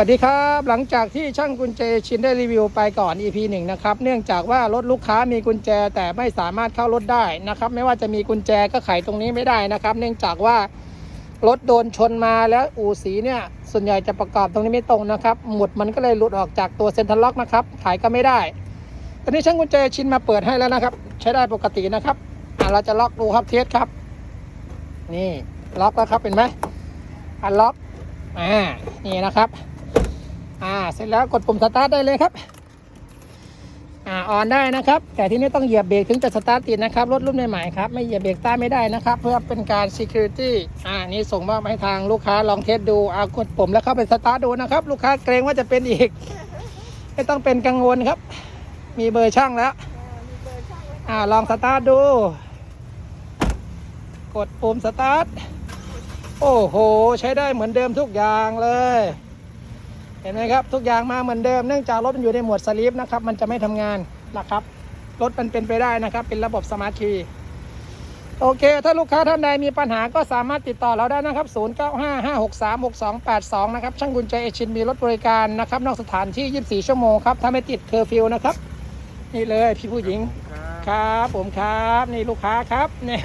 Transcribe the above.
สวัสดีครับหลังจากที่ช่างกุญแจชินได้รีวิวไปก่อน EP หนึ่งนะครับเนื่องจากว่ารถลูกค้ามีกุญแจแต่ไม่สามารถเข้ารถได้นะครับไม่ว่าจะมีกุญแจก็ไขตรงนี้ไม่ได้นะครับ เนื่องจากว่ารถโดนชนมาแล้วอู่สีเนี่ยส่วนใหญ่จะประกอบตรงนี้ไม่ตรงนะครับหมุดมันก็เลยหลุดออกจากตัวเซ็นทรัลล็อกนะครับไขก็ไม่ได้ ตอนนี้ช่างกุญแจชินมาเปิดให้แล้วนะครับ ใช้ได้ปกตินะครับเราจะล็อกดูครับเทสครับ นี่ล็อกแล้วครับเห็นไหมอันล็อกอ่านี่นะครับ อ่าเสร็จแล้วกดปุ่มสตาร์ทได้เลยครับอ่าออนได้นะครับ แต่ที่นี่ต้องเหยียบเบรกถึงจะสตาร์ทติดนะครับรถรุ่นใหม่ๆครับไม่เหยียบเบรกใต้ไม่ได้นะครับ เพื่อเป็นการ security อ่านี่ส่งมอบให้ทางลูกค้าลองเทสดูเอากดปุ่มแล้วเข้าไปสตาร์ทดูนะครับ ลูกค้าเกรงว่าจะเป็นอีก ไม่ต้องเป็นกังวลครับ มีเบอร์ช่างแล้วอ่าลองสตาร์ทดู กดปุ่มสตาร์ทโอ้โห ใช้ได้เหมือนเดิมทุกอย่างเลย เห็นไหมครับ ทุกอย่างมาเหมือนเดิมเนื่องจากรถมันอยู่ในโหมวดสลีปนะครับ มันจะไม่ทำงานนะครับ รถมันเป็นไปได้นะครับ เป็นระบบสมาร์ทคีย์โอเค ถ้าลูกค้าท่านใดมีปัญหาก็สามารถติดต่อเราได้นะครับ 0955636282 นะครับ ช่างกุญแจเอชินมีรถบริการนะครับ นอกสถานที่ 24 ชั่วโมงครับ ถ้าไม่ติดเคอร์ฟิวนะครับ นี่เลยพี่ผู้หญิงครับผมครับ นี่ลูกค้าครับเนี่ย